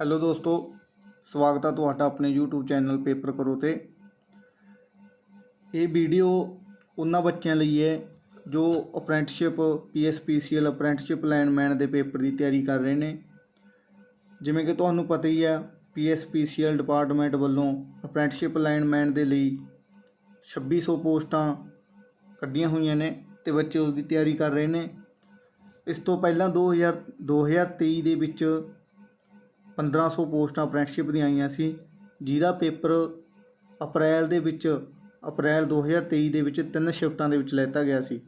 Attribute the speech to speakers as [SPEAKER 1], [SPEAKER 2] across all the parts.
[SPEAKER 1] Hello ਦੋਸਤੋ, ਸਵਾਗਤ ਹੈ ਤੁਹਾਡਾ ਆਪਣੇ YouTube ਚੈਨਲ ਪੇਪਰ ਕਰੋ ਤੇ। ਇਹ ਵੀਡੀਓ ਉਹਨਾਂ ਬੱਚਿਆਂ ਲਈ ਹੈ ਜੋ ਅਪ੍ਰੈਂਟਿਸਸ਼ਿਪ ਪੀਐਸਪੀਸੀਐਲ ਅਪ੍ਰੈਂਟਿਸਸ਼ਿਪ ਲਾਈਨਮੈਨ ਦੇ ਪੇਪਰ ਦੀ ਤਿਆਰੀ ਕਰ ਰਹੇ ਨੇ। ਜਿਵੇਂ ਕਿ ਤੁਹਾਨੂੰ ਪਤਾ ਹੀ ਹੈ ਪੀਐਸਪੀਸੀਐਲ ਡਿਪਾਰਟਮੈਂਟ ਵੱਲੋਂ ਅਪ੍ਰੈਂਟਿਸਸ਼ਿਪ ਲਾਈਨਮੈਨ ਦੇ ਲਈ 2600 ਪੋਸਟਾਂ ਕੱਢੀਆਂ ਹੋਈਆਂ ਨੇ ਤੇ ਬੱਚੇ ਉਸ ਦੀ ਤਿਆਰੀ ਕਰ ਰਹੇ ਨੇ। ਇਸ ਤੋਂ ਪਹਿਲਾਂ 2000 2023 ਦੇ ਵਿੱਚ 1500 ਪੋਸਟਾਂ ਅਪ੍ਰੈਂਟਿਸਸ਼ਿਪ ਦੀਆਂ ਆਈਆਂ ਸੀ, ਜਿਹਦਾ ਪੇਪਰ ਅਪ੍ਰੈਲ ਦੇ ਵਿੱਚ, ਅਪ੍ਰੈਲ 2023 ਦੇ ਵਿੱਚ ਤਿੰਨ ਸ਼ਿਫਟਾਂ ਦੇ ਵਿੱਚ ਲੈਤਾ ਗਿਆ ਸੀ।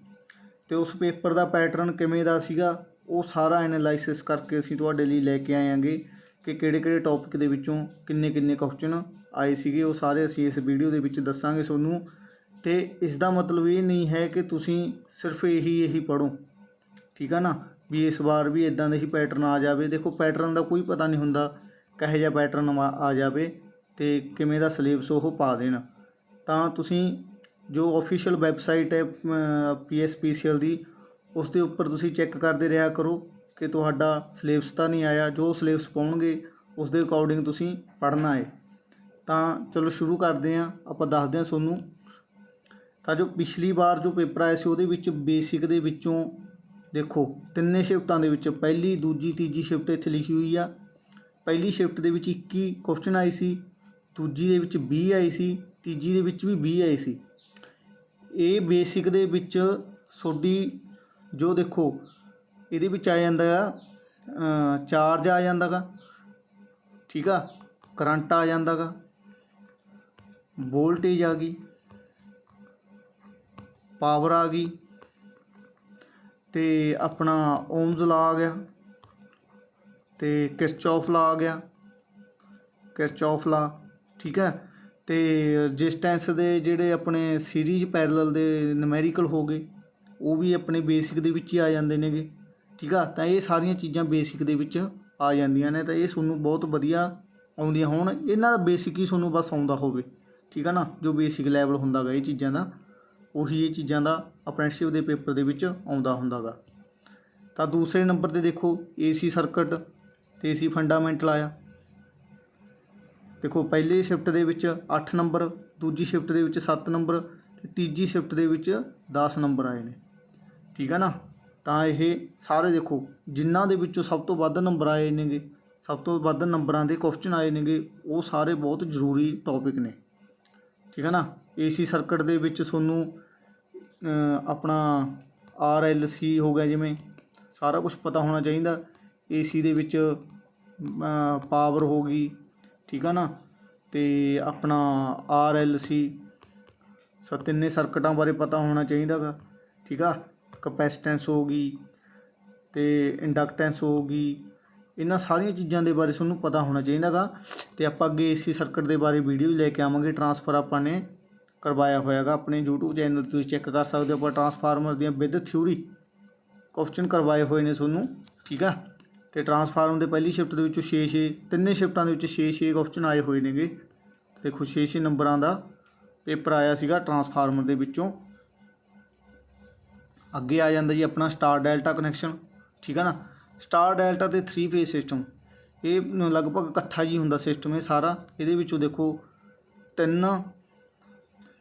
[SPEAKER 1] ਤੇ ਉਸ ਪੇਪਰ ਦਾ ਪੈਟਰਨ ਕਿਵੇਂ ਦਾ ਸੀਗਾ, ਉਹ ਸਾਰਾ ਐਨਾਲਾਈਸਿਸ ਕਰਕੇ ਅਸੀਂ ਤੁਹਾਡੇ ਲਈ ਲੈ ਕੇ ਆਏ ਕਿ ਕਿਹੜੇ ਕਿਹੜੇ ਟੌਪਿਕ ਦੇ ਵਿੱਚੋਂ ਕਿੰਨੇ ਕਿੰਨੇ ਕੁਐਸਚਨ ਆਏ ਸੀਗੇ, ਉਹ ਸਾਰੇ ਅਸੀਂ ਇਸ ਵੀਡੀਓ ਦੇ ਵਿੱਚ ਦੱਸਾਂਗੇ ਤੁਹਾਨੂੰ। ਤੇ ਇਸ ਦਾ ਮਤਲਬ ਇਹ ਨਹੀਂ ਹੈ ਕਿ ਤੁਸੀਂ ਸਿਰਫ ਇਹੀ ਇਹੀ ਪੜੋ ਠੀਕ ਆ ਨਾ? ਵੀ ਇਸ ਵਾਰ ਵੀ ਇੱਦਾਂ ਦੇ ਹੀ ਪੈਟਰਨ ਆ ਜਾਵੇ। ਦੇਖੋ ਪੈਟਰਨ ਦਾ ਕੋਈ ਪਤਾ ਨਹੀਂ ਹੁੰਦਾ ਕਿਹੋ ਜਿਹਾ ਪੈਟਰਨ ਆ ਜਾਵੇ ਅਤੇ ਕਿਵੇਂ ਦਾ ਸਿਲੇਬਸ ਉਹ ਪਾ ਦੇਣ। ਤਾਂ ਤੁਸੀਂ ਜੋ ਅਫੀਸ਼ੀਅਲ ਵੈਬਸਾਈਟ ਹੈ ਪੀਐਸਪੀਸੀਐਲ ਦੀ, ਉਸ ਦੇ ਉੱਪਰ ਤੁਸੀਂ ਚੈੱਕ ਕਰਦੇ ਰਿਹਾ ਕਰੋ ਕਿ ਤੁਹਾਡਾ ਸਿਲੇਬਸ ਤਾਂ ਨਹੀਂ ਆਇਆ। ਜੋ ਸਿਲੇਬਸ ਪਾਉਣਗੇ, ਉਸ ਦੇ ਅਕੋਰਡਿੰਗ ਤੁਸੀਂ ਪੜ੍ਹਨਾ ਹੈ। ਤਾਂ ਚਲੋ, ਸ਼ੁਰੂ ਕਰਦੇ ਹਾਂ। ਆਪਾਂ ਦੱਸਦੇ ਹਾਂ ਤੁਹਾਨੂੰ। ਤਾਂ ਜੋ ਪਿਛਲੀ ਵਾਰ ਜੋ ਪੇਪਰ ਆਇਆ ਸੀ, ਉਹਦੇ ਵਿੱਚ ਬੇਸਿਕ ਦੇ ਵਿੱਚੋਂ ਦੇਖੋ, ਤਿੰਨੇ ਸ਼ਿਫਟਾਂ ਦੇ ਵਿੱਚ ਪਹਿਲੀ, ਦੂਜੀ, ਤੀਜੀ ਸ਼ਿਫਟ ਇੱਥੇ ਲਿਖੀ ਹੋਈ ਆ। ਪਹਿਲੀ ਸ਼ਿਫਟ ਦੇ ਵਿੱਚ 21 ਕੁਐਸਚਨ ਆਈ ਸੀ, ਦੂਜੀ ਦੇ ਵਿੱਚ 20 ਆਈ ਸੀ, ਤੀਜੀ ਦੇ ਵਿੱਚ ਵੀ 20 ਆਈ ਸੀ। ਇਹ ਬੇਸਿਕ ਦੇ ਵਿੱਚ ਤੁਹਾਡੀ ਜੋ ਦੇਖੋ, ਇਹਦੇ ਵਿੱਚ ਆ ਜਾਂਦਾ ਆ ਚਾਰਜ ਆ ਜਾਂਦਾ ਗਾ ਠੀਕ ਆ? ਕਰੰਟ ਆ ਜਾਂਦਾ ਗਾ ਵੋਲਟੇਜ ਆ ਗਈ ਪਾਵਰ ਆ ਗਈ ਅਤੇ ਆਪਣਾ ਓਮਜ਼ ਲਾ ਆ ਗਿਆ ਤੇ ਕਿਰਚੌਫ ਲਾ ਆ ਗਿਆ। ਕਿਰਚੌਫ ਲਾ, ਠੀਕ ਹੈ? ਅਤੇ ਰਜਿਸਟੈਂਸ ਦੇ ਜਿਹੜੇ ਆਪਣੇ ਸੀਰੀਜ਼ ਪੈਰਲਲ ਦੇ ਨਮੈਰੀਕਲ ਹੋ ਗਏ, ਉਹ ਵੀ ਆਪਣੇ ਬੇਸਿਕ ਦੇ ਵਿੱਚ ਹੀ ਆ ਜਾਂਦੇ ਨੇਗੇ, ਠੀਕ ਆ? ਤਾਂ ਇਹ ਸਾਰੀਆਂ ਚੀਜ਼ਾਂ ਬੇਸਿਕ ਦੇ ਵਿੱਚ ਆ ਜਾਂਦੀਆਂ ਨੇ, ਤਾਂ ਇਹ ਤੁਹਾਨੂੰ ਬਹੁਤ ਵਧੀਆ ਆਉਂਦੀਆਂ ਹੋਣ। ਇਹਨਾਂ ਦਾ ਬੇਸਿਕ ਹੀ ਤੁਹਾਨੂੰ ਬਸ ਆਉਂਦਾ ਹੋਵੇ, ਠੀਕ ਆ ਨਾ? ਜੋ ਬੇਸਿਕ ਲੈਵਲ ਹੁੰਦਾ ਗਾ ਇਹ ਚੀਜ਼ਾਂ ਦਾ। ਉਹੀ ਇਹ ਚੀਜ਼ਾਂ ਦਾ ਅਪ੍ਰੈਂਟਿਸਸ਼ਿਪ ਦੇ ਪੇਪਰ ਦੇ ਵਿੱਚ ਆਉਂਦਾ ਹੁੰਦਾ ਗਾ ਤਾਂ ਦੂਸਰੇ ਨੰਬਰ ਤੇ ਦੇਖੋ ਏਸੀ ਸਰਕਟ ਤੇ ਏਸੀ ਫੰਡਾਮੈਂਟਲ ਆਇਆ। ਦੇਖੋ, ਪਹਿਲੀ ਸ਼ਿਫਟ ਦੇ ਵਿੱਚ 8 ਨੰਬਰ ਦੂਜੀ ਸ਼ਿਫਟ ਦੇ ਵਿੱਚ 7 ਨੰਬਰ ਤੇ ਤੀਜੀ ਸ਼ਿਫਟ ਦੇ ਵਿੱਚ 10 ਨੰਬਰ ਆਏ ਨੇ। ਠੀਕ ਹੈ ਨਾ? ਤਾਂ ਇਹ ਸਾਰੇ ਦੇਖੋ ਜਿਨ੍ਹਾਂ ਦੇ ਵਿੱਚੋਂ ਸਭ ਤੋਂ ਵੱਧ ਨੰਬਰ ਆਏ ਨੇਗੇ, ਸਭ ਤੋਂ ਵੱਧ ਨੰਬਰਾਂ ਦੇ ਕੁਐਸਚਨ ਆਏ ਨੇਗੇ, ਉਹ ਸਾਰੇ ਬਹੁਤ ਜ਼ਰੂਰੀ ਟੌਪਿਕ ਨੇ। ਠੀਕ ਹੈ ਨਾ? ਏਸੀ ਸਰਕਟ ਦੇ ਵਿੱਚ ਤੁਹਾਨੂੰ ਆਪਣਾ ਆਰ ਐਲ ਸੀ ਹੋ ਗਿਆ ਜਿਵੇਂ, ਸਾਰਾ ਕੁਝ ਪਤਾ ਹੋਣਾ ਚਾਹੀਦਾ। ਏਸੀ ਦੇ ਵਿੱਚ ਪਾਵਰ ਹੋ ਗਈ, ਠੀਕ ਆ ਨਾ? ਤੇ ਆਪਣਾ ਆਰ ਐਲ ਸੀ, ਸੋ, ਤਿੰਨੇ ਸਰਕਟਾਂ ਬਾਰੇ ਪਤਾ ਹੋਣਾ ਚਾਹੀਦਾਗਾ ਠੀਕ ਆ? ਕਪੈਸਿਟੈਂਸ ਹੋ ਗਈ, ਤੇ ਇੰਡਕਟੈਂਸ ਹੋ ਗਈ, ਇਹਨਾਂ ਸਾਰੀਆਂ ਚੀਜ਼ਾਂ ਦੇ ਬਾਰੇ ਤੁਹਾਨੂੰ ਪਤਾ ਹੋਣਾ ਚਾਹੀਦਾਗਾ ਤੇ ਆਪਾਂ ਅੱਗੇ ਏਸੀ ਸਰਕਟ ਦੇ ਬਾਰੇ ਵੀਡੀਓ ਲੈ ਕੇ ਆਵਾਂਗੇ, ਟਰਾਂਸਫਰ ਆਪਾਂ ਨੇ। ਕਰਵਾਇਆ ਹੋਇਆ ਹੈਗਾ ਆਪਣੇ YouTube ਚੈਨਲ ਤੇ ਤੁਸੀਂ ਚੈੱਕ ਕਰ ਸਕਦੇ ਹੋ, ਆਪਾਂ ਟਰਾਂਸਫਾਰਮਰ ਦੀਆਂ ਵਿਦ ਥਿਊਰੀ ਕੁਐਸਚਨ ਕਰਵਾਏ ਹੋਏ ਨੇ ਤੁਹਾਨੂੰ, ਠੀਕ ਆ? ਤੇ ਟਰਾਂਸਫਾਰਮਰ ਦੇ ਪਹਿਲੀ ਸ਼ਿਫਟ ਦੇ ਵਿੱਚੋਂ 6 6 ਤਿੰਨੇ ਸ਼ਿਫਟਾਂ ਦੇ ਵਿੱਚ 6 6 ਕੁਐਸਚਨ ਆਏ ਹੋਏ ਨੇਗੇ। ਦੇਖੋ 6 6 ਨੰਬਰਾਂ ਦਾ ਪੇਪਰ ਆਇਆ ਸੀਗਾ ਟਰਾਂਸਫਾਰਮਰ ਦੇ ਵਿੱਚੋਂ। ਅੱਗੇ ਆ ਜਾਂਦਾ ਜੀ ਆਪਣਾ ਸਟਾਰ ਡੈਲਟਾ ਕਨੈਕਸ਼ਨ ਠੀਕ ਆ ਨਾ? ਸਟਾਰ ਡੈਲਟਾ ਤੇ 3 ਫੇਸ ਸਿਸਟਮ ਇਹ ਲਗਭਗ ਇਕੱਠਾ ਜੀ ਹੁੰਦਾ ਸਿਸਟਮ ਇਹ ਸਾਰਾ। ਇਹਦੇ ਵਿੱਚੋਂ ਦੇਖੋ ਤਿੰਨ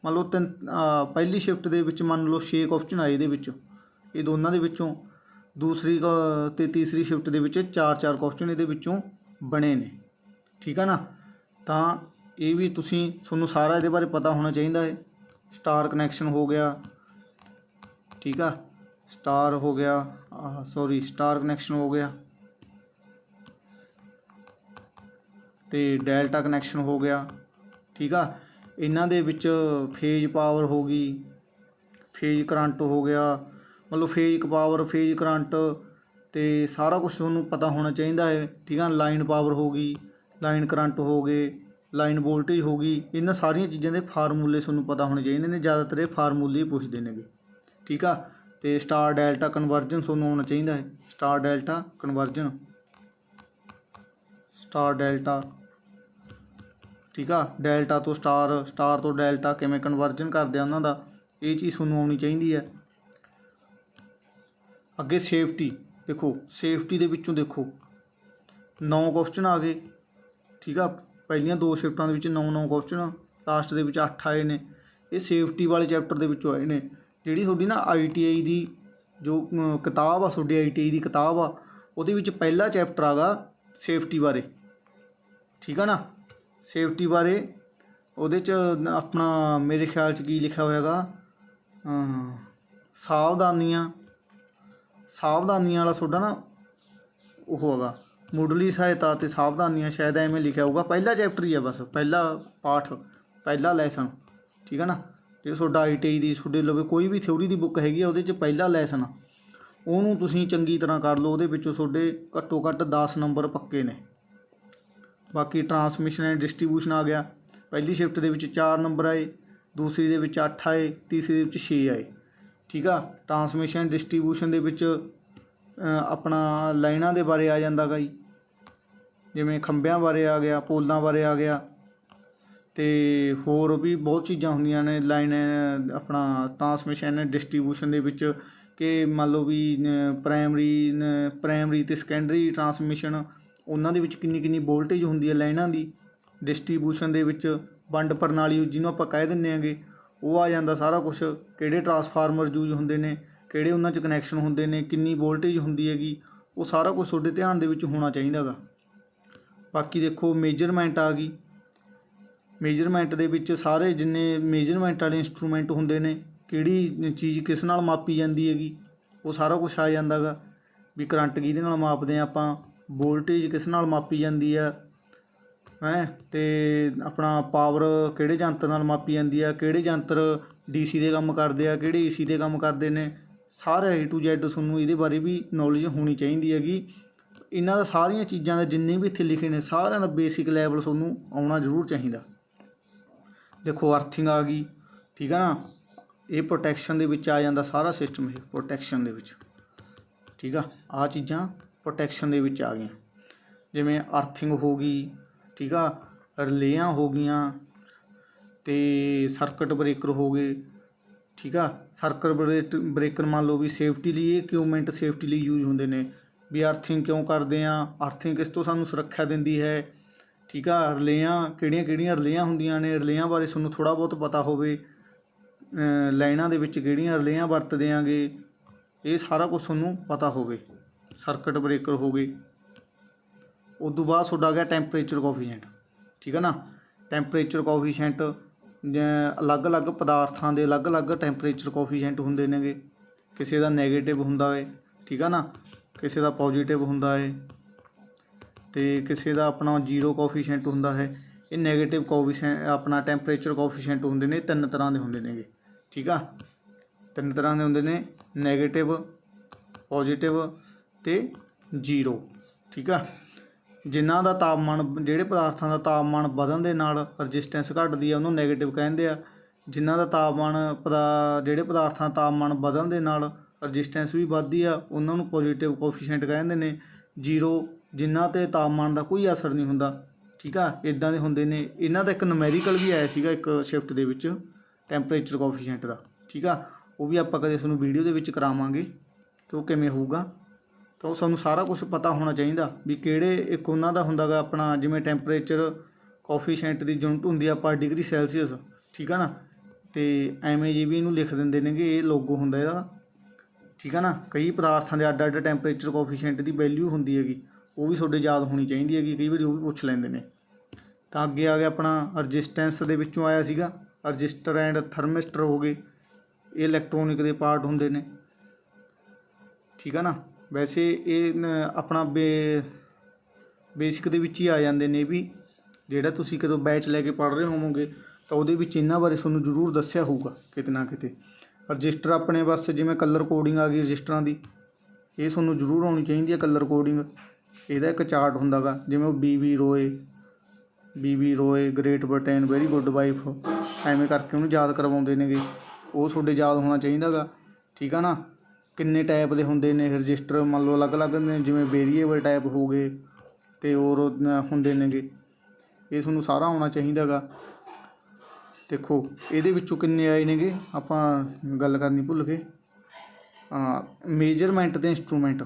[SPEAKER 1] ਮੰਨ ਲਓ ਤਿੰਨ ਪਹਿਲੀ ਸ਼ਿਫਟ ਦੇ ਵਿੱਚ ਮੰਨ ਲਓ ਛੇ ਕੁਐਸਚਨ ਆਏ ਇਹਦੇ ਵਿੱਚੋਂ। ਇਹ ਦੋਨਾਂ ਦੇ ਵਿੱਚੋਂ ਦੂਸਰੀ ਕ- ਤੇ ਤੀਸਰੀ ਸ਼ਿਫਟ ਦੇ ਵਿੱਚ 4-4 ਕੁਐਸਚਨ ਇਹਦੇ ਵਿੱਚੋਂ ਬਣੇ ਨੇ। ਠੀਕ ਆ ਨਾ? ਤਾਂ ਇਹ ਵੀ ਤੁਸੀਂ, ਤੁਹਾਨੂੰ ਸਾਰਾ ਇਹਦੇ ਬਾਰੇ ਪਤਾ ਹੋਣਾ ਚਾਹੀਦਾ ਹੈ। ਸਟਾਰ ਕਨੈਕਸ਼ਨ ਹੋ ਗਿਆ। ਠੀਕ ਆ? ਸਟਾਰ ਹੋ ਗਿਆ ਸੌਰੀ ਸਟਾਰ ਕਨੈਕਸ਼ਨ ਹੋ ਗਿਆ। ਤੇ ਡੈਲਟਾ ਕਨੈਕਸ਼ਨ ਹੋ ਗਿਆ। ਠੀਕ ਆ? ਇਹਨਾਂ ਦੇ ਵਿੱਚ ਫੇਜ਼ ਪਾਵਰ ਹੋ ਗਈ ਫੇਜ਼ ਕਰੰਟ ਹੋ ਗਿਆ, ਮਤਲਬ ਫੇਜ਼ ਪਾਵਰ ਫੇਜ਼ ਕਰੰਟ ਤੇ ਸਾਰਾ ਕੁਝ ਤੁਹਾਨੂੰ ਪਤਾ ਹੋਣਾ ਚਾਹੀਦਾ ਹੈ, ਠੀਕ ਹੈ ਲਾਈਨ ਪਾਵਰ ਹੋ ਗਈ ਲਾਈਨ ਕਰੰਟ ਹੋ ਗਏ ਲਾਈਨ ਵੋਲਟੇਜ ਹੋ ਗਈ, ਇਹਨਾਂ ਸਾਰੀਆਂ ਚੀਜ਼ਾਂ ਦੇ ਫਾਰਮੂਲੇ ਤੁਹਾਨੂੰ ਪਤਾ ਹੋਣੇ ਚਾਹੀਦੇ ਨੇ, ਜ਼ਿਆਦਾਤਰ ਇਹ ਫਾਰਮੂਲੇ ਹੀ ਪੁੱਛਦੇ ਨੇਗੇ, ਠੀਕ ਆ? ਤੇ ਸਟਾਰ ਡੈਲਟਾ ਕਨਵਰਜਨ ਤੁਹਾਨੂੰ ਆਉਣਾ ਚਾਹੀਦਾ ਹੈ star delta conversion star delta ਠੀਕ ਆ? ਡੈਲਟਾ ਤੋਂ ਸਟਾਰ ਸਟਾਰ ਤੋਂ ਡੈਲਟਾ ਕਿਵੇਂ ਕਨਵਰਜਨ ਕਰਦੇ ਆ ਉਹਨਾਂ ਦਾ, ਇਹ ਚੀਜ਼ ਤੁਹਾਨੂੰ ਆਉਣੀ ਚਾਹੀਦੀ ਹੈ। ਅੱਗੇ ਸੇਫਟੀ ਦੇਖੋ ਸੇਫਟੀ ਦੇ ਵਿੱਚੋਂ ਦੇਖੋ। ਨੌ ਕੁਐਸਚਨ ਆ ਗਏ, ਠੀਕ ਆ? ਪਹਿਲੀਆਂ ਦੋ ਸ਼ਿਫਟਾਂ ਦੇ ਵਿੱਚ 9-9 ਕੁਐਸਚਨ ਲਾਸਟ ਦੇ ਵਿੱਚ 8 ਆਏ ਨੇ। ਇਹ ਸੇਫਟੀ ਵਾਲੇ ਚੈਪਟਰ ਦੇ ਵਿੱਚੋਂ ਆਏ ਨੇ। ਜਿਹੜੀ ਤੁਹਾਡੀ ਨਾ ਆਈਟੀਆਈ ਦੀ ਜੋ ਕਿਤਾਬ ਆ, ਤੁਹਾਡੀ ਆਈਟੀਆਈ ਦੀ ਕਿਤਾਬ ਆ, ਉਹਦੇ ਵਿੱਚ ਪਹਿਲਾ ਚੈਪਟਰ ਆਗਾ ਸੇਫਟੀ ਬਾਰੇ। ਠੀਕ ਆ ਨਾ? ਸੇਫਟੀ ਬਾਰੇ। ਉਹਦੇ ਚ ਆਪਣਾ ਮੇਰੇ ਖਿਆਲ ਚ ਕੀ ਲਿਖਿਆ ਹੋਇਆਗਾ? ਅਮ, ਸਾਵਧਾਨੀਆਂ। ਸਾਵਧਾਨੀਆਂ ਵਾਲਾ ਤੁਹਾਡਾ ਨਾ ਉਹ ਹੈਗਾ। ਮੁੱਢਲੀ ਸਹਾਇਤਾ ਅਤੇ ਸਾਵਧਾਨੀਆਂ ਸ਼ਾਇਦ ਐਵੇਂ ਲਿਖਿਆ ਹੋਊਗਾ। ਪਹਿਲਾ ਚੈਪਟਰ ਹੀ ਆ ਬਸ। ਪਹਿਲਾ ਪਾਠ ਪਹਿਲਾ ਲੈਸਨ ਠੀਕ ਹੈ ਨਾ? ਜੇ ਤੁਹਾਡਾ ਆਈਟੀਆਈ ਦੀ ਤੁਹਾਡੇ ਲਵੇ ਕੋਈ ਵੀ ਥਿਉਰੀ ਦੀ ਬੁੱਕ ਹੈਗੀ ਆ ਉਹਦੇ ਚ ਪਹਿਲਾ ਲੈਸਨ ਉਹਨੂੰ ਤੁਸੀਂ ਚੰਗੀ ਤਰ੍ਹਾਂ ਕਰ ਲਓ। ਉਹਦੇ ਵਿੱਚੋਂ ਤੁਹਾਡੇ ਘੱਟੋ ਘੱਟ 10 ਨੰਬਰ ਪੱਕੇ ਨੇ। ਬਾਕੀ ਟਰਾਂਸਮਿਸ਼ਨ ਐਂਡ ਡਿਸਟ੍ਰੀਬਿਊਸ਼ਨ ਆ ਗਿਆ। ਪਹਿਲੀ ਸ਼ਿਫਟ ਦੇ ਵਿੱਚ 4 ਨੰਬਰ ਆਏ, ਦੂਸਰੀ ਦੇ ਵਿੱਚ 8 ਆਏ, ਤੀਸਰੀ ਦੇ ਵਿੱਚ 6 ਆਏ। ਠੀਕ ਆ? ਟਰਾਂਸਮਿਸ਼ਨ ਡਿਸਟ੍ਰੀਬਿਊਸ਼ਨ ਦੇ ਵਿੱਚ ਆਪਣਾ ਲਾਈਨਾਂ ਦੇ ਬਾਰੇ ਆ ਜਾਂਦਾ ਗਾ ਜੀ। ਜਿਵੇਂ ਖੰਭਿਆਂ ਬਾਰੇ ਆ ਗਿਆ, ਪੋਲਾਂ ਬਾਰੇ ਆ ਗਿਆ। ਤੇ ਹੋਰ ਵੀ ਬਹੁਤ ਚੀਜ਼ਾਂ ਹੁੰਦੀਆਂ ਨੇ ਲਾਈਨ, ਆਪਣਾ ਟਰਾਂਸਮਿਸ਼ਨ ਐਂਡ ਡਿਸਟ੍ਰੀਬਿਊਸ਼ਨ ਦੇ ਵਿੱਚ। ਕਿ ਮੰਨ ਲਓ ਵੀ ਪ੍ਰਾਇਮਰੀ ਪ੍ਰਾਇਮਰੀ ਤੇ ਸੈਕੰਡਰੀ ਟਰਾਂਸਮਿਸ਼ਨ ਉਹਨਾਂ ਦੇ ਵਿੱਚ ਕਿੰਨੀ ਕਿੰਨੀ ਵੋਲਟੇਜ ਹੁੰਦੀ ਹੈ ਲਾਈਨਾਂ ਦੀ ਡਿਸਟ੍ਰੀਬਿਊਸ਼ਨ ਦੇ ਵਿੱਚ, ਵੰਡ ਪ੍ਰਣਾਲੀ ਜਿਹਨੂੰ ਆਪਾਂ ਕਹਿ ਦਿੰਦੇ ਆਂਗੇ ਉਹ ਆ ਜਾਂਦਾ ਸਾਰਾ ਕੁਝ ਕਿਹੜੇ ਟਰਾਂਸਫਾਰਮਰ ਯੂਜ਼ ਹੁੰਦੇ ਨੇ, ਕਿਹੜੇ ਉਹਨਾਂ 'ਚ ਕਨੈਕਸ਼ਨ ਹੁੰਦੇ ਨੇ, ਕਿੰਨੀ ਵੋਲਟੇਜ ਹੁੰਦੀ ਹੈਗੀ, ਉਹ ਸਾਰਾ ਕੁਝ ਤੁਹਾਡੇ ਧਿਆਨ ਦੇ ਵਿੱਚ ਹੋਣਾ ਚਾਹੀਦਾ ਗਾ। ਬਾਕੀ ਦੇਖੋ ਮੇਜਰਮੈਂਟ ਆ ਗਈ। ਮੇਜਰਮੈਂਟ ਦੇ ਵਿੱਚ ਸਾਰੇ ਜਿੰਨੇ ਮੇਜਰਮੈਂਟ ਵਾਲੇ ਇਨਸਟਰੂਮੈਂਟ ਹੁੰਦੇ ਨੇ, ਕਿਹੜੀ ਚੀਜ਼ ਕਿਸ ਨਾਲ ਮਾਪੀ ਜਾਂਦੀ ਹੈਗੀ, ਉਹ ਸਾਰਾ ਕੁਝ ਆ ਜਾਂਦਾ ਗਾ। ਵੀ ਕਰੰਟ ਕਿਹਦੇ ਨਾਲ ਮਾਪਦੇ ਆ ਆਪਾਂ ਵੋਲਟੇਜ ਕਿਸ ਨਾਲ ਮਾਪੀ ਜਾਂਦੀ ਆ? ਹੈਂ? ਅਤੇ ਆਪਣਾ ਪਾਵਰ ਕਿਹੜੇ ਯੰਤਰ ਨਾਲ ਮਾਪੀ ਜਾਂਦੀ ਆ? ਕਿਹੜੇ ਯੰਤਰ ਡੀਸੀ ਦੇ ਕੰਮ ਕਰਦੇ ਆ? ਕਿਹੜੇ ਏ ਸੀ ਦੇ ਕੰਮ ਕਰਦੇ ਨੇ? ਸਾਰਾ ਏ ਟੂ Z ਤੁਹਾਨੂੰ ਇਹਦੇ ਬਾਰੇ ਵੀ ਨੌਲੇਜ ਹੋਣੀ ਚਾਹੀਦੀ ਹੈਗੀ। ਇਹਨਾਂ ਦਾ ਸਾਰੀਆਂ ਚੀਜ਼ਾਂ ਦਾ ਜਿੰਨੇ ਵੀ ਇੱਥੇ ਲਿਖੇ ਨੇ, ਸਾਰਿਆਂ ਦਾ ਬੇਸਿਕ ਲੈਵਲ ਤੁਹਾਨੂੰ ਆਉਣਾ ਜ਼ਰੂਰ ਚਾਹੀਦਾ। ਦੇਖੋ ਅਰਥਿੰਗ ਆ ਗਈ, ਠੀਕ ਆ ਨਾ? ਇਹ ਪ੍ਰੋਟੈਕਸ਼ਨ ਦੇ ਵਿੱਚ ਆ ਜਾਂਦਾ ਸਾਰਾ ਸਿਸਟਮ ਇਹ ਪ੍ਰੋਟੈਕਸ਼ਨ ਦੇ ਵਿੱਚ। ਠੀਕ ਆ? ਆ ਚੀਜ਼ਾਂ ਪ੍ਰੋਟੈਕਸ਼ਨ ਦੇ ਵਿੱਚ ਆ ਗਈਆਂ। ਜਿਵੇਂ ਅਰਥਿੰਗ ਹੋ ਗਈ, ਠੀਕ ਆ ਰਿਲੇਆਂ ਹੋ ਗਈਆਂ ਅਤੇ ਸਰਕਟ ਬ੍ਰੇਕਰ ਹੋ ਗਏ, ਠੀਕ ਆ। ਸਰਕਟ ਬ੍ਰੇਕ ਬ੍ਰੇਕਰ ਮੰਨ ਲਓ ਵੀ ਸੇਫਟੀ ਲਈ ਇਹ ਇਕਵਿਪਮੈਂਟ ਸੇਫਟੀ ਲਈ ਯੂਜ਼ ਹੁੰਦੇ ਨੇ ਵੀ ਅਰਥਿੰਗ ਕਿਉਂ ਕਰਦੇ ਆ ਅਰਥਿੰਗ ਕਿਸ ਤੋਂ ਸਾਨੂੰ ਸੁਰੱਖਿਆ ਦਿੰਦੀ ਹੈ, ਠੀਕ ਆ। ਰਿਲੇਆਂ ਕਿਹੜੀਆਂ ਕਿਹੜੀਆਂ ਰਿਲੇਆਂ ਹੁੰਦੀਆਂ ਨੇ ਰਿਲੇਆਂ ਬਾਰੇ ਤੁਹਾਨੂੰ ਥੋੜਾ ਬਹੁਤ ਪਤਾ ਹੋਵੇ ਲਾਈਨਾਂ ਦੇ ਵਿੱਚ ਕਿਹੜੀਆਂ ਰਿਲੇਆਂ ਵਰਤਦੇ ਆਂਗੇ, ਇਹ ਸਾਰਾ ਕੁਝ ਤੁਹਾਨੂੰ ਪਤਾ ਹੋਵੇ। ਸਰਕਟ ਬ੍ਰੇਕਰ ਹੋ ਗਈ। ਉਸ ਤੋਂ ਬਾਅਦ ਤੁਹਾਡਾ ਗਿਆ ਟੈਂਪਰੇਚਰ ਕੋਫੀਸ਼ੀਐਂਟ, ਠੀਕ ਹੈ ਨਾ? ਟੈਂਪਰੇਚਰ ਕੋਫੀਸ਼ੀਐਂਟ ਅਲੱਗ-ਅਲੱਗ ਪਦਾਰਥਾਂ ਦੇ ਅਲੱਗ-ਅਲੱਗ ਟੈਂਪਰੇਚਰ ਕੋਫੀਸ਼ੀਐਂਟ ਹੁੰਦੇ ਨੇਗੇ। ਕਿਸੇ ਦਾ ਨੈਗੇਟਿਵ ਹੁੰਦਾ ਏ, ਠੀਕ ਹੈ ਨਾ? ਕਿਸੇ ਦਾ ਪੋਜ਼ਿਟਿਵ ਹੁੰਦਾ ਏ। ਤੇ ਕਿਸੇ ਦਾ ਆਪਣਾ ਜ਼ੀਰੋ ਕੋਫੀਸ਼ੀਐਂਟ ਹੁੰਦਾ ਹੈ। ਇਹ ਨੈਗੇਟਿਵ ਕੋਫੀਸ਼ੀਐਂਟ ਆਪਣਾ ਟੈਂਪਰੇਚਰ ਕੋਫੀਸ਼ੀਐਂਟ ਹੁੰਦੇ ਨੇ, ਤਿੰਨ ਤਰ੍ਹਾਂ ਦੇ ਹੁੰਦੇ ਨੇਗੇ, ਠੀਕ ਆ? ਤਿੰਨ ਤਰ੍ਹਾਂ ਦੇ ਹੁੰਦੇ ਨੇ ਨੈਗੇਟਿਵ ਪੋਜ਼ਿਟਿਵ ਤੇ ਜ਼ੀਰੋ, ਠੀਕ ਆ? ਜਿਨ੍ਹਾਂ ਦਾ ਤਾਪਮਾਨ, ਜਿਹੜੇ ਪਦਾਰਥਾਂ ਦਾ ਤਾਪਮਾਨ ਵਧਣ ਦੇ ਨਾਲ ਰੈਜ਼ਿਸਟੈਂਸ ਘਟਦੀ ਆ, ਉਹਨੂੰ 네ਗੇਟਿਵ ਕਹਿੰਦੇ ਆ। ਜਿਨ੍ਹਾਂ ਦਾ ਤਾਪਮਾਨ ਪਦਾ, ਜਿਹੜੇ ਪਦਾਰਥਾਂ ਦਾ ਤਾਪਮਾਨ ਵਧਣ ਦੇ ਨਾਲ ਰੈਜ਼ਿਸਟੈਂਸ ਵੀ ਵੱਧਦੀ ਆ, ਉਹਨਾਂ ਨੂੰ ਪੋਜ਼ਿਟਿਵ ਕੋਫੀਸ਼ੀਐਂਟ ਕਹਿੰਦੇ ਨੇ। ਜ਼ੀਰੋ ਜਿਨ੍ਹਾਂ ਤੇ ਤਾਪਮਾਨ ਦਾ ਕੋਈ ਅਸਰ ਨਹੀਂ ਹੁੰਦਾ, ਠੀਕ ਆ? ਇਦਾਂ ਦੇ ਹੁੰਦੇ ਨੇ। ਇਹਨਾਂ ਦਾ ਇੱਕ ਨੂਮੈਰੀਕਲ ਵੀ ਆਇਆ ਸੀਗਾ, ਇੱਕ ਸ਼ਿਫਟ ਦੇ ਵਿੱਚ ਟੈਂਪਰੇਚਰ ਕੋਫੀਸ਼ੀਐਂਟ ਦਾ, ਠੀਕ ਆ? ਉਹ ਵੀ ਆਪਾਂ ਕਦੇ ਤੁਹਾਨੂੰ ਵੀਡੀਓ ਦੇ ਵਿੱਚ ਕਰਾਵਾਂਗੇ, ਕਿ ਉਹ ਕਿਵੇਂ ਹੋਊਗਾ। ਤਾਂ ਉਹ ਸਾਨੂੰ ਸਾਰਾ ਕੁਝ ਪਤਾ ਹੋਣਾ ਚਾਹੀਦਾ ਵੀ ਕਿਹੜੇ ਇੱਕ ਉਹਨਾਂ ਦਾ ਹੁੰਦਾ ਗਾ ਆਪਣਾ ਜਿਵੇਂ ਟੈਂਪਰੇਚਰ ਕੋਫੀਸ਼ੀਐਂਟ ਦੀ ਯੂਨਿਟ ਹੁੰਦੀ ਆ ਪਰ ਡਿਗਰੀ ਸੈਲਸੀਅਸ, ਠੀਕ ਆ ਨਾ? ਤੇ ਐਵੇਂ ਜੀ ਵੀ ਇਹਨੂੰ ਲਿਖ ਦਿੰਦੇ ਨੇਗੇ, ਇਹ ਲੋਗੋ ਹੁੰਦਾ ਇਹਦਾ, ਠੀਕ ਆ ਨਾ? ਕਈ ਪਦਾਰਥਾਂ ਦੇ ਅੱਡ ਅੱਡ ਟੈਂਪਰੇਚਰ ਕੋਫੀਸ਼ੀਐਂਟ ਦੀ ਵੈਲਿਊ ਹੁੰਦੀ ਹੈਗੀ, ਉਹ ਵੀ ਤੁਹਾਡੇ ਯਾਦ ਹੋਣੀ ਚਾਹੀਦੀ ਹੈਗੀ, ਕਈ ਵਾਰੀ ਉਹ ਵੀ ਪੁੱਛ ਲੈਂਦੇ ਨੇ। ਤਾਂ ਅੱਗੇ ਆ ਗਿਆ ਆਪਣਾ ਰਜਿਸਟੈਂਸ ਦੇ ਵਿੱਚੋਂ ਆਇਆ ਸੀਗਾ, ਰਜਿਸਟਰ ਐਂਡ ਥਰਮਿਸਟਰ ਹੋ ਗਏ, ਇਹ ਇਲੈਕਟ੍ਰੋਨਿਕ ਦੇ ਪਾਰਟ ਹੁੰਦੇ ਨੇ, ਠੀਕ ਆ ਨਾ? ਵੈਸੇ ਇਹ ਨ- ਆਪਣਾ ਬੇ, ਬੇਸਿਕ ਦੇ ਵਿੱਚ ਹੀ ਆ ਜਾਂਦੇ ਨੇ ਵੀ ਜਿਹੜਾ ਤੁਸੀਂ ਕਦੋਂ ਬੈਚ ਲੈ ਕੇ ਪੜ੍ਹ ਰਹੇ ਹੋਵੋਗੇ ਤਾਂ ਉਹਦੇ ਵਿੱਚ ਇਹਨਾਂ ਬਾਰੇ ਤੁਹਾਨੂੰ ਜ਼ਰੂਰ ਦੱਸਿਆ ਹੋਊਗਾ ਕਿਤੇ ਨਾ ਕਿਤੇ। ਰਜਿਸਟਰ ਆਪਣੇ ਬਸ ਜਿਵੇਂ ਕਲਰ ਕੋਡਿੰਗ ਆ ਗਈ ਰਜਿਸਟਰਾਂ ਦੀ, ਇਹ ਤੁਹਾਨੂੰ ਜ਼ਰੂਰ ਆਉਣੀ ਚਾਹੀਦੀ ਹੈ ਕਲਰ ਕੋਡਿੰਗ ਇਹਦਾ ਇੱਕ ਚਾਰਟ ਹੁੰਦਾਗਾ, ਜਿਵੇਂ ਉਹ ਬੀਬੀ ਰੋਏ ਬੀਬੀ ਰੋਏ Great Britain very good wife ਐਵੇਂ ਕਰਕੇ ਉਹਨੂੰ ਯਾਦ ਕਰਵਾਉਂਦੇ ਨੇਗੇ। ਉਹ ਤੁਹਾਡੇ ਯਾਦ ਹੋਣਾ ਚਾਹੀਦਾਗਾ, ਠੀਕ ਆ ਨਾ? ਕਿੰਨੇ ਟਾਈਪ ਦੇ ਹੁੰਦੇ ਨੇ ਰਜਿਸਟਰ? ਮੰਨ ਲਓ ਅਲੱਗ-ਅਲੱਗ ਨੇ, ਜਿਵੇਂ ਵੇਰੀਏਬਲ ਟਾਈਪ ਹੋ ਗਏ ਅਤੇ ਹੋਰ ਹੁੰਦੇ ਨੇਗੇ। ਇਹ ਤੁਹਾਨੂੰ ਸਾਰਾ ਆਉਣਾ ਚਾਹੀਦਾ ਗਾ। ਦੇਖੋ, ਇਹਦੇ ਵਿੱਚੋਂ ਕਿੰਨੇ ਆਏ ਨੇਗੇ? ਆਪਾਂ ਗੱਲ ਕਰਨੀ ਭੁੱਲ ਗਏ। ਮੇਜਰਮੈਂਟ ਤੇ ਇਨਸਟਰੂਮੈਂਟ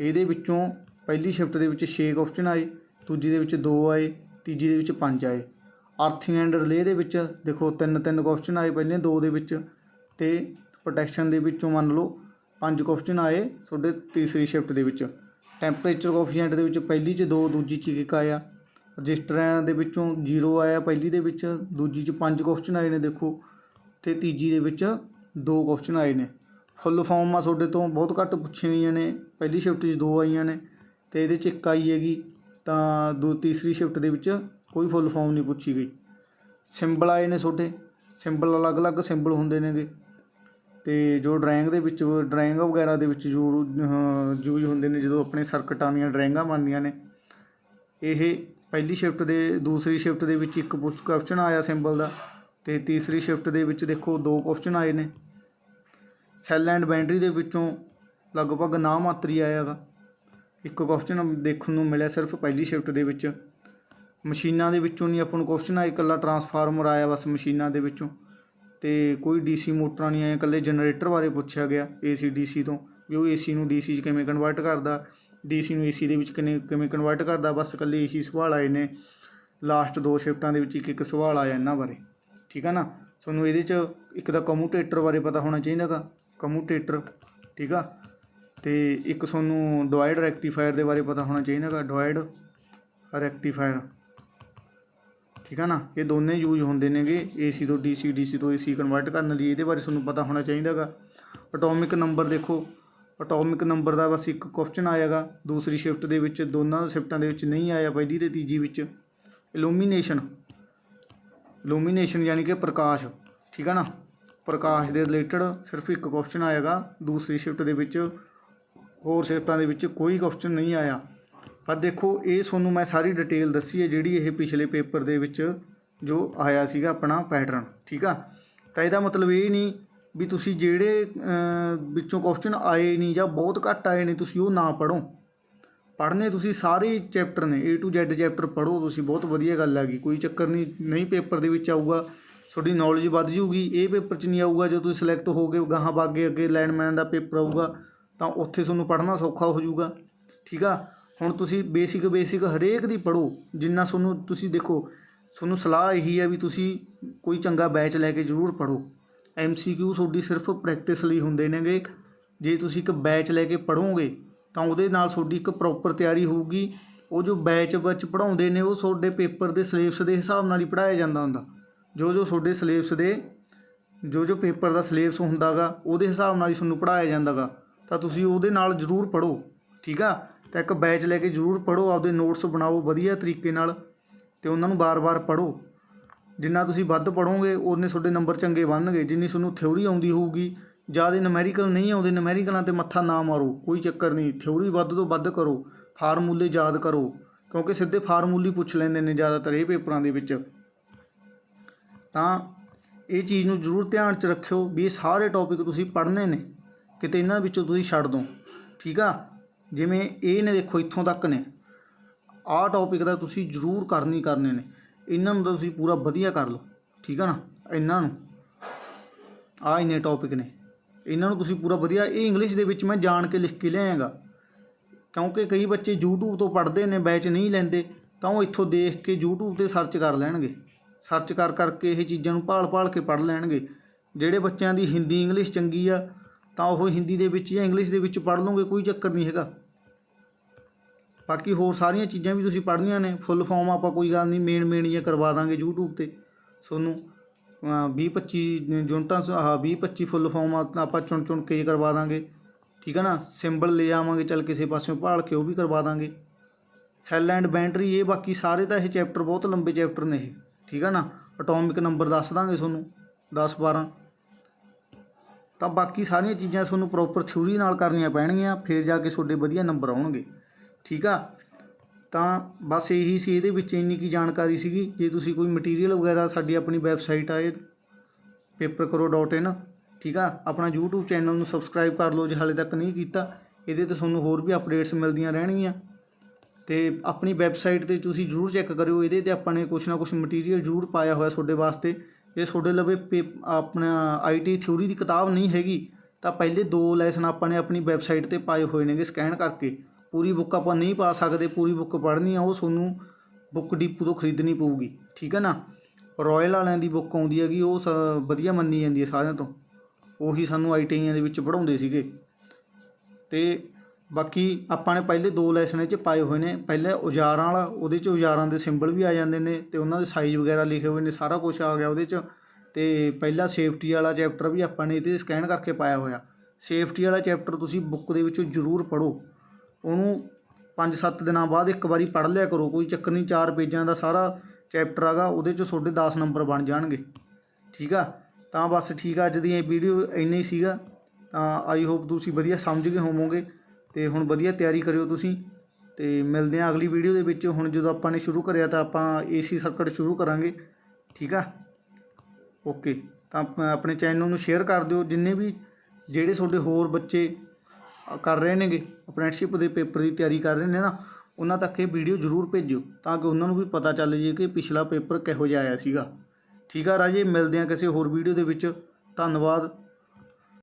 [SPEAKER 1] ਇਹਦੇ ਵਿੱਚੋਂ ਪਹਿਲੀ ਸ਼ਿਫਟ ਦੇ ਵਿੱਚ 6 ਕੁਐਸਚਨ ਆਏ, ਦੂਜੀ ਦੇ ਵਿੱਚ 2 ਆਏ, ਤੀਜੀ ਦੇ ਵਿੱਚ 5 ਆਏ। ਅਰਥਿੰਗ ਐਂਡ ਰਿਲੇ ਦੇ ਵਿੱਚ ਦੇਖੋ ਤਿੰਨ ਤਿੰਨ ਕੁਐਸਚਨ ਆਏ ਪਹਿਲੇ, ਦੋ ਦੇ ਵਿੱਚ ਤੇ ਪ੍ਰੋਟੈਕਸ਼ਨ ਦੇ ਵਿੱਚੋਂ ਮੰਨ ਲਓ ਪੰਜ ਕੁਐਸਚਨ ਆਏ ਤੁਹਾਡੇ ਤੀਸਰੀ ਸ਼ਿਫਟ ਦੇ ਵਿੱਚ। ਟੈਂਪਰੇਚਰ ਕੋਫੀਸ਼ੀਐਂਟ ਦੇ ਵਿੱਚ ਪਹਿਲੀ 'ਚ 2 ਦੂਜੀ 'ਚ ਇੱਕ ਆਇਆ। ਰਜਿਸਟਰਾਂ ਦੇ ਵਿੱਚੋਂ 0 ਆਇਆ ਪਹਿਲੀ ਦੇ ਵਿੱਚ, ਦੂਜੀ 'ਚ ਪੰਜ ਕੁਐਸਚਨ ਆਏ ਨੇ ਦੇਖੋ। ਤੇ ਤੀਜੀ ਦੇ ਵਿੱਚ ਦੋ ਕੁਐਸਚਨ ਆਏ ਨੇ। ਫੁੱਲ ਫਾਰਮ ਆ ਤੁਹਾਡੇ ਤੋਂ, ਬਹੁਤ ਘੱਟ ਪੁੱਛੀਆਂ ਗਈਆਂ ਨੇ। ਪਹਿਲੀ ਸ਼ਿਫਟ 'ਚ ਦੋ ਆਈਆਂ ਨੇ ਤੇ ਇਹਦੇ 'ਚ ਇੱਕ ਆਈ ਹੈਗੀ, ਤਾਂ ਦੋ, ਤੀਸਰੀ ਸ਼ਿਫਟ ਦੇ ਵਿੱਚ ਕੋਈ ਫੁੱਲ ਫਾਰਮ ਨਹੀਂ ਪੁੱਛੀ ਗਈ। ਸਿੰਬਲ ਆਏ ਨੇ ਤੁਹਾਡੇ। ਸਿੰਬਲ ਅਲੱਗ-ਅਲੱਗ ਸਿੰਬਲ ਹੁੰਦੇ ਨੇਗੇ। ਅਤੇ ਜੋ ਡਰਾਇੰਗ ਦੇ ਵਿੱਚ, ਡਰਾਇੰਗ ਵਗੈਰਾ ਦੇ ਵਿੱਚ ਜੋ ਯੂਜ਼ ਹੁੰਦੇ ਨੇ, ਜਦੋਂ ਆਪਣੇ ਸਰਕਟਾਂ ਦੀਆਂ ਡਰਾਇੰਗਾਂ ਬਣਦੀਆਂ ਨੇ, ਇਹ ਪਹਿਲੀ ਸ਼ਿਫਟ ਦੇ, ਦੂਸਰੀ ਸ਼ਿਫਟ ਦੇ ਵਿੱਚ ਇੱਕ ਪੁੱਛ ਕੁਐਸਚਨ ਆਇਆ ਸਿੰਬਲ ਦਾ ਅਤੇ ਤੀਸਰੀ ਸ਼ਿਫਟ ਦੇ ਵਿੱਚ ਦੇਖੋ ਦੋ ਕੁਐਸਚਨ ਆਏ ਨੇ। ਸੈੱਲ ਐਂਡ ਬੈਂਡਰੀ ਦੇ ਵਿੱਚੋਂ ਲਗਭਗ ਨਾ ਮਾਤਰੀ ਆਇਆਗਾ ਇੱਕ ਕੁਐਸਚਨ ਦੇਖਣ ਨੂੰ ਮਿਲਿਆ ਸਿਰਫ ਪਹਿਲੀ ਸ਼ਿਫਟ ਦੇ ਵਿੱਚ। ਮਸ਼ੀਨਾਂ ਦੇ ਵਿੱਚੋਂ ਨਹੀਂ, ਆਪਾਂ ਨੂੰ ਕੁਐਸਚਨ ਆਇਆ ਇਕੱਲਾ ਟਰਾਂਸਫਾਰਮਰ ਆਇਆ ਬਸ ਮਸ਼ੀਨਾਂ ਦੇ ਵਿੱਚੋਂ। ਅਤੇ ਕੋਈ ਡੀਸੀ ਮੋਟਰਾਂ ਨਹੀਂ ਆਈਆਂ। ਇਕੱਲੇ ਜਨਰੇਟਰ ਬਾਰੇ ਪੁੱਛਿਆ ਗਿਆ ਏਸੀ ਡੀਸੀ ਤੋਂ ਵੀ ਉਹ ਏਸੀ ਨੂੰ ਡੀਸੀ 'ਚ ਕਿਵੇਂ ਕਨਵਰਟ ਕਰਦਾ ਡੀਸੀ ਨੂੰ ਏਸੀ ਦੇ ਵਿੱਚ ਕਿਵੇਂ ਕਿਵੇਂ ਕਨਵਰਟ ਕਰਦਾ। ਬਸ ਇਕੱਲੇ ਇਹੀ ਸਵਾਲ ਆਏ ਨੇ। ਲਾਸਟ ਦੋ ਸ਼ਿਫਟਾਂ ਦੇ ਵਿੱਚ ਇੱਕ ਇੱਕ ਸਵਾਲ ਆਇਆ ਇਹਨਾਂ ਬਾਰੇ। ਠੀਕ ਆ ਨਾ? ਤੁਹਾਨੂੰ ਇਹਦੇ 'ਚ ਇੱਕ ਤਾਂ ਕਮੂਟੇਟਰ ਬਾਰੇ ਪਤਾ ਹੋਣਾ ਚਾਹੀਦਾਗਾ ਕਮੂਟੇਟਰ ਠੀਕ ਆ? ਤੇ ਇੱਕ ਤੁਹਾਨੂੰ ਡਿਵਾਈਡ ਰੈਕਟੀਫਾਇਰ ਦੇ ਬਾਰੇ ਪਤਾ ਹੋਣਾ ਚਾਹੀਦਾਗਾ ਡਿਵਾਈਡ ਰੈਕਟੀਫਾਇਰ ਠੀਕ ਹੈ ਨਾ? ਇਹ ਦੋਨੇ ਯੂਜ਼ ਹੁੰਦੇ ਨੇਗੇ ਏਸੀ ਤੋਂ ਡੀਸੀ ਡੀਸੀ ਤੋਂ ਏਸੀ ਕਨਵਰਟ ਕਰਨ ਲਈ। ਇਹਦੇ ਬਾਰੇ ਤੁਹਾਨੂੰ ਪਤਾ ਹੋਣਾ ਚਾਹੀਦਾਗਾ ਐਟੋਮਿਕ ਨੰਬਰ ਦੇਖੋ। ਐਟੋਮਿਕ ਨੰਬਰ ਦਾ ਬਸ ਇੱਕ ਕੁਐਸਚਨ ਆਏਗਾ ਦੂਸਰੀ ਸ਼ਿਫਟ ਦੇ ਵਿੱਚ ਦੋਨਾਂ ਸ਼ਿਫਟਾਂ ਦੇ ਵਿੱਚ ਨਹੀਂ ਆਇਆ ਪਹਿਲੀ ਤੇ ਤੀਜੀ ਵਿੱਚ। ਇਲੂਮੀਨੇਸ਼ਨ ਇਲੂਮੀਨੇਸ਼ਨ ਯਾਨੀ ਕਿ ਪ੍ਰਕਾਸ਼। ਠੀਕ ਹੈ ਨਾ? ਪ੍ਰਕਾਸ਼ ਦੇ ਰਿਲੇਟਡ ਸਿਰਫ ਇੱਕ ਕੁਐਸਚਨ ਆਏਗਾ ਦੂਸਰੀ ਸ਼ਿਫਟ ਦੇ ਵਿੱਚ ਹੋਰ ਸ਼ਿਫਟਾਂ ਦੇ ਵਿੱਚ ਕੋਈ ਕੁਐਸਚਨ ਨਹੀਂ ਆਇਆ। ਪਰ ਦੇਖੋ, ਇਹ ਤੁਹਾਨੂੰ ਮੈਂ ਸਾਰੀ ਡਿਟੇਲ ਦੱਸੀ ਹੈ ਜਿਹੜੀ ਇਹ ਪਿਛਲੇ ਪੇਪਰ ਦੇ ਵਿੱਚ ਜੋ ਆਇਆ ਸੀਗਾ ਆਪਣਾ ਪੈਟਰਨ ਠੀਕ ਆ? ਤਾਂ ਇਹਦਾ ਮਤਲਬ ਇਹ ਨਹੀਂ ਵੀ ਤੁਸੀਂ ਜਿਹੜੇ ਵਿੱਚੋਂ ਕੁਐਸਚਨ ਆਏ ਨਹੀਂ ਜਾਂ ਬਹੁਤ ਘੱਟ ਆਏ ਨੇ ਤੁਸੀਂ ਉਹ ਨਾ ਪੜੋ ਪੜ੍ਹਨੇ ਤੁਸੀਂ ਸਾਰੇ ਚੈਪਟਰ ਨੇ, A to Z ਚੈਪਟਰ ਪੜੋ ਤੁਸੀਂ, ਬਹੁਤ ਵਧੀਆ ਗੱਲ ਹੈਗੀ। ਕੋਈ ਚੱਕਰ ਨਹੀਂ ਨਹੀਂ ਪੇਪਰ ਦੇ ਵਿੱਚ ਆਊਗਾ, ਤੁਹਾਡੀ ਨੌਲੇਜ ਵੱਧ ਜੂਗੀ ਇਹ ਪੇਪਰ 'ਚ ਨਹੀਂ ਆਊਗਾ, ਜਦੋਂ ਤੁਸੀਂ ਸਿਲੈਕਟ ਹੋ ਗਏ, ਗਾਹਾਂ ਬਾਗੇ ਅੱਗੇ ਲਾਈਨਮੈਨ ਦਾ ਪੇਪਰ ਆਊਗਾ, ਤਾਂ ਉੱਥੇ ਤੁਹਾਨੂੰ ਪੜ੍ਹਨਾ ਸੌਖਾ ਹੋ ਜਾਊਗਾ, ਠੀਕ ਆ? ਹੁਣ ਤੁਸੀਂ ਬੇਸਿਕ ਬੇਸਿਕ ਹਰੇਕ ਦੀ ਪੜੋ ਜਿੰਨਾ ਤੁਹਾਨੂੰ ਤੁਸੀਂ ਦੇਖੋ, ਤੁਹਾਨੂੰ ਸਲਾਹ ਇਹੀ ਹੈ ਵੀ ਤੁਸੀਂ ਕੋਈ ਚੰਗਾ ਬੈਚ ਲੈ ਕੇ ਜ਼ਰੂਰ ਪੜੋ ਐਮਸੀਕਿਊ ਤੁਹਾਡੀ ਸਿਰਫ ਪ੍ਰੈਕਟਿਸ ਲਈ ਹੁੰਦੇ ਨੇਗੇ। ਜੇ ਤੁਸੀਂ ਇੱਕ ਬੈਚ ਲੈ ਕੇ ਪੜੋਗੇ ਤਾਂ ਉਹਦੇ ਨਾਲ ਤੁਹਾਡੀ ਇੱਕ ਪ੍ਰੋਪਰ ਤਿਆਰੀ ਹੋਊਗੀ। ਉਹ ਜੋ ਬੈਚ ਵਿੱਚ ਪੜਾਉਂਦੇ ਨੇ, ਉਹ ਤੁਹਾਡੇ ਪੇਪਰ ਦੇ ਸਿਲੇਬਸ ਦੇ ਹਿਸਾਬ ਨਾਲ ਹੀ ਪੜਾਇਆ ਜਾਂਦਾ ਹੁੰਦਾ। ਜੋ ਜੋ ਤੁਹਾਡੇ ਸਿਲੇਬਸ ਦੇ, ਜੋ ਜੋ ਪੇਪਰ ਦਾ ਸਿਲੇਬਸ ਹੁੰਦਾਗਾ, ਉਹਦੇ ਹਿਸਾਬ ਨਾਲ ਹੀ ਤੁਹਾਨੂੰ ਪੜਾਇਆ ਜਾਂਦਾਗਾ। ਤਾਂ ਤੁਸੀਂ ਉਹਦੇ ਨਾਲ ਜ਼ਰੂਰ ਪੜੋ ਠੀਕ ਆ? ਤਾਂ ਇੱਕ ਬੈਚ ਲੈ ਕੇ ਜ਼ਰੂਰ ਪੜ੍ਹੋ, ਆਪਦੇ ਨੋਟਸ ਬਣਾਓ ਵਧੀਆ ਤਰੀਕੇ ਨਾਲ ਅਤੇ ਉਹਨਾਂ ਨੂੰ ਵਾਰ ਵਾਰ ਪੜ੍ਹੋ। ਜਿੰਨਾ ਤੁਸੀਂ ਵੱਧ ਪੜੋਗੇ ਉਹਨੇ ਤੁਹਾਡੇ ਨੰਬਰ ਚੰਗੇ ਬਣਨਗੇ। ਜਿੰਨੀ ਤੁਹਾਨੂੰ ਥਿਉਰੀ ਆਉਂਦੀ ਹੋਊਗੀ, ਜ਼ਿਆਦਾ ਨਮੈਰੀਕਲ ਨਹੀਂ ਆਉਂਦੇ ਨਮੈਰੀਕਲਾਂ ਤੇ ਮੱਥਾ ਨਾ ਮਾਰੋ, ਕੋਈ ਚੱਕਰ ਨਹੀਂ। ਥਿਉਰੀ ਵੱਧ ਤੋਂ ਵੱਧ ਕਰੋ ਫਾਰਮੂਲੇ ਯਾਦ ਕਰੋ, ਕਿਉਂਕਿ ਸਿੱਧੇ ਫਾਰਮੂਲੇ ਪੁੱਛ ਲੈਂਦੇ ਨੇ ਜ਼ਿਆਦਾਤਰ ਇਹ ਪੇਪਰਾਂ ਦੇ ਵਿੱਚ। ਤਾਂ ਇਹ ਚੀਜ਼ ਨੂੰ ਜ਼ਰੂਰ ਧਿਆਨ 'ਚ ਰੱਖਿਓ ਵੀ ਇਹ ਸਾਰੇ ਟੌਪਿਕ ਤੁਸੀਂ ਪੜ੍ਹਨੇ ਨੇ, ਕਿਤੇ ਇਹਨਾਂ ਵਿੱਚੋਂ ਤੁਸੀਂ ਛੱਡ ਦੋ। ਠੀਕ ਆ? ਜਿਵੇਂ ਇਹ ਨੇ ਦੇਖੋ ਇੱਥੋਂ ਤੱਕ ਨੇ। ਆਹ ਟੌਪਿਕ ਦਾ ਤੁਸੀਂ ਜ਼ਰੂਰ ਕਰਨੀ ਕਰਨੇ ਨੇ। ਇਹਨਾਂ ਨੂੰ ਤਾਂ ਤੁਸੀਂ ਪੂਰਾ ਵਧੀਆ ਕਰ ਲਓ। ਠੀਕ ਆ ਨਾ? ਇਹਨਾਂ ਨੂੰ। ਆਹ ਇੰਨੇ ਟੌਪਿਕ ਨੇ। ਇਹਨਾਂ ਨੂੰ ਤੁਸੀਂ ਪੂਰਾ ਵਧੀਆ ਇਹ ਇੰਗਲਿਸ਼ ਦੇ ਵਿੱਚ ਮੈਂ ਜਾਣ ਕੇ ਲਿਖ ਕੇ ਲਿਆਂਗਾ ਕਿਉਂਕਿ ਕਈ ਬੱਚੇ YouTube ਤੋਂ ਪੜ੍ਹਦੇ ਨੇ ਬੈਚ ਨਹੀਂ ਲੈਂਦੇ, ਤਾਂ ਉਹ ਇੱਥੋਂ ਦੇਖ ਕੇ YouTube ਤੇ ਸਰਚ ਕਰ ਲੈਣਗੇ। ਸਰਚ ਕਰ ਕਰਕੇ ਇਹ ਚੀਜ਼ਾਂ ਨੂੰ ਭਾਲ-ਭਾਲ ਕੇ ਪੜ੍ਹ ਲੈਣਗੇ। ਜਿਹੜੇ ਬੱਚਿਆਂ ਦੀ ਹਿੰਦੀ ਇੰਗਲਿਸ਼ ਚੰਗੀ ਆ, ਤਾਂ ਉਹ ਹਿੰਦੀ ਦੇ ਵਿੱਚ ਜਾਂ ਇੰਗਲਿਸ਼ ਦੇ ਵਿੱਚ ਪੜ੍ਹ ਲਓਗੇ ਕੋਈ ਚੱਕਰ ਨਹੀਂ ਹੈਗਾ। ਬਾਕੀ ਹੋਰ ਸਾਰੀਆਂ ਚੀਜ਼ਾਂ ਵੀ ਤੁਸੀਂ ਪੜ੍ਹਨੀਆਂ ਨੇ ਫੁੱਲ ਫਾਰਮ ਆਪਾਂ ਕੋਈ ਗੱਲ ਨਹੀਂ ਮੇਨ ਮੇਨ ਜਿਹੀਆਂ ਕਰਵਾ ਦਾਂਗੇ YouTube ਤੇ। ਤੁਹਾਨੂੰ 20 25 ਯੂਨਿਟਾਂ, ਆਹ 20 25 ਫੁੱਲ ਫਾਰਮ ਆਪਾਂ ਚੁਣ ਚੁਣ ਕੇ ਕਰਵਾ ਦਾਂਗੇ। ਠੀਕ ਹੈ ਨਾ? ਸਿੰਬਲ ਲੈ ਆਵਾਂਗੇ, ਚੱਲ ਕਿਸੇ ਪਾਸਿਓਂ ਭਾਲ ਕੇ ਉਹ ਵੀ ਕਰਵਾ ਦਾਂਗੇ। ਸੈੱਲ ਐਂਡ ਬੈਂਟਰੀ ਇਹ ਬਾਕੀ ਸਾਰੇ ਤਾਂ ਇਹ ਚੈਪਟਰ ਬਹੁਤ ਲੰਬੇ ਚੈਪਟਰ ਨੇ ਇਹ। ਠੀਕ ਹੈ ਨਾ? ਐਟੋਮਿਕ ਨੰਬਰ ਦੱਸ ਦਾਂਗੇ ਤੁਹਾਨੂੰ 10 12 ਤਾਂ ਬਾਕੀ ਸਾਰੀਆਂ ਚੀਜ਼ਾਂ ਤੁਹਾਨੂੰ ਪ੍ਰੋਪਰ ਥਿਊਰੀ ਨਾਲ ਕਰਨੀਆਂ ਪੈਣਗੀਆਂ, ਫਿਰ ਜਾ ਕੇ ਤੁਹਾਡੇ ਵਧੀਆ ਨੰਬਰ ਆਉਣਗੇ। ਠੀਕ ਆ? ਤਾਂ ਬਸ ਇਹੀ ਸੀ, ਇਹਦੇ ਵਿੱਚ ਇੰਨੀ ਕੀ ਜਾਣਕਾਰੀ ਸੀਗੀ। ਜੇ ਤੁਸੀਂ ਕੋਈ ਮਟੀਰੀਅਲ ਵਗੈਰਾ ਸਾਡੀ ਆਪਣੀ ਵੈਬਸਾਈਟ ਆਏ paperkaro.in ਠੀਕ ਆ? ਆਪਣਾ YouTube ਚੈਨਲ ਨੂੰ ਸਬਸਕ੍ਰਾਈਬ ਕਰ ਲਓ ਜੇ ਹਾਲੇ ਤੱਕ ਨਹੀਂ ਕੀਤਾ। ਇਹਦੇ ਤੇ ਤੁਹਾਨੂੰ ਹੋਰ ਵੀ ਅਪਡੇਟਸ ਮਿਲਦੀਆਂ ਰਹਿਣਗੀਆਂ। ਤੇ ਆਪਣੀ ਵੈਬਸਾਈਟ ਤੇ ਤੁਸੀਂ ਜਰੂਰ ਚੈੱਕ ਕਰਿਓ। ਇਹਦੇ ਤੇ ਆਪਾਂ ਨੇ ਕੁਛ ਨਾ ਕੁਛ ਮਟੀਰੀਅਲ ਜਰੂਰ ਪਾਇਆ ਹੋਇਆ ਤੁਹਾਡੇ ਵਾਸਤੇ। ਜੇ ਤੁਹਾਡੇ ਲਵੇ ਪੇ- ਆਪਣਾ ਆਈਟੀ ਥਿਊਰੀ ਦੀ ਕਿਤਾਬ ਨਹੀਂ ਹੈਗੀ, ਤਾਂ ਪਹਿਲੇ ਦੋ ਲੈਸਨ ਆਪਾਂ ਨੇ ਆਪਣੀ ਵੈਬਸਾਈਟ ਤੇ ਪਾਏ ਹੋਏ ਨੇਗੇ ਸਕੈਨ ਕਰਕੇ। ਪੂਰੀ ਬੁੱਕ ਆਪਾਂ ਨਹੀਂ ਪਾ ਸਕਦੇ, ਪੂਰੀ ਬੁੱਕ ਪੜ੍ਹਨੀ ਆ, ਉਹ ਤੁਹਾਨੂੰ ਬੁੱਕ ਡੀਪੂ ਤੋਂ ਖਰੀਦਣੀ ਪਊਗੀ, ਠੀਕ ਹੈ ਨਾ? ਰੋਇਲ ਵਾਲਿਆਂ ਦੀ ਬੁੱਕ ਆਉਂਦੀ ਹੈਗੀ, ਉਹ ਸ- ਵਧੀਆ ਮੰਨੀ ਜਾਂਦੀ ਹੈ ਸਾਰਿਆਂ ਤੋਂ। ਉਹੀ ਸਾਨੂੰ ਆਈਟੀਆਈਆਂ ਦੇ ਵਿੱਚ ਪੜ੍ਹਾਉਂਦੇ ਸੀਗੇ। ਤੇ ਬਾਕੀ ਆਪਾਂ ਨੇ ਪਹਿਲੇ ਦੋ ਲੈਸਨ ਇਹ 'ਚ ਪਾਏ ਹੋਏ ਨੇ। ਪਹਿਲੇ ਔਜ਼ਾਰਾਂ ਵਾਲਾ, ਉਹਦੇ 'ਚ ਔਜ਼ਾਰਾਂ ਦੇ ਸਿੰਬਲ ਵੀ ਆ ਜਾਂਦੇ ਨੇ ਤੇ ਉਹਨਾਂ ਦੇ ਸਾਈਜ਼ ਵਗੈਰਾ ਲਿਖੇ ਹੋਏ ਨੇ, ਸਾਰਾ ਕੁਝ ਆ ਗਿਆ ਉਹਦੇ 'ਚ। ਤੇ ਪਹਿਲਾ ਸੇਫਟੀ ਵਾਲਾ ਚੈਪਟਰ ਵੀ ਆਪਾਂ ਨੇ ਇਹਦੇ ਸਕੈਨ ਕਰਕੇ ਪਾਇਆ ਹੋਇਆ। ਸੇਫਟੀ ਵਾਲਾ ਚੈਪਟਰ ਤੁਸੀਂ ਬੁੱਕ ਦੇ ਵਿੱਚੋਂ ਜ਼ਰੂਰ ਪੜ੍ਹੋ। ਉਹਨੂੰ 5-7 ਦਿਨਾਂ ਬਾਅਦ ਇੱਕ ਵਾਰੀ ਪੜ੍ਹ ਲਿਆ ਕਰੋ, ਕੋਈ ਚੱਕਰ ਨਹੀਂ, ਚਾਰ ਪੇਜਾਂ ਦਾ ਸਾਰਾ ਚੈਪਟਰ ਹੈਗਾ, ਉਹਦੇ 'ਚ ਤੁਹਾਡੇ 10 ਨੰਬਰ ਬਣ ਜਾਣਗੇ। ਠੀਕ ਆ? ਤਾਂ ਬਸ ਠੀਕ ਆ, ਅੱਜ ਦੀ ਇਹ ਵੀਡੀਓ ਇੰਨਾ ਹੀ ਸੀਗਾ। ਤਾਂ ਆਈ ਹੋਪ ਤੁਸੀਂ ਵਧੀਆ ਸਮਝ ਗਏ ਹੋਵੋਗੇ ਤੇ ਹੁਣ ਵਧੀਆ ਤਿਆਰੀ ਕਰਿਓ ਤੁਸੀਂ। ਤੇ ਮਿਲਦੇ ਹਾਂ ਅਗਲੀ ਵੀਡੀਓ ਦੇ ਵਿੱਚ। ਹੁਣ ਜਦੋਂ ਆਪਾਂ ਨੇ ਸ਼ੁਰੂ ਕਰਿਆ ਤਾਂ ਆਪਾਂ ਏਸੀ ਸਰਕਟ ਸ਼ੁਰੂ ਕਰਾਂਗੇ। ਠੀਕ ਆ? ਓਕੇ ਤਾਂ ਆਪਣੇ ਚੈਨਲ ਨੂੰ ਸ਼ੇਅਰ ਕਰ ਦਿਓ। ਜਿੰਨੇ ਵੀ ਜਿਹੜੇ ਤੁਹਾਡੇ ਹੋਰ ਬੱਚੇ ਕਰ ਰਹੇ ਨੇਗੇ। ਅਪ੍ਰੈਂਟਿਸਸ਼ਿਪ ਦੇ ਪੇਪਰ ਦੀ ਤਿਆਰੀ ਕਰ ਰਹੇ ਨੇ ਨਾ, ਉਹਨਾਂ ਤੱਕ ਇਹ ਵੀਡੀਓ ਜ਼ਰੂਰ ਭੇਜਿਓ, ਤਾਂ ਕਿ ਉਹਨਾਂ ਨੂੰ ਵੀ ਪਤਾ ਚੱਲ ਜੇ ਕਿ ਪਿਛਲਾ ਪੇਪਰ ਕਿਹੋ ਜਿਹਾ ਆਇਆ ਸੀਗਾ। ਠੀਕ ਆ ਰਾਜੇ, ਮਿਲਦੇ ਹਾਂ ਕਿਸੇ ਹੋਰ ਵੀਡੀਓ ਦੇ ਵਿੱਚ। ਧੰਨਵਾਦ।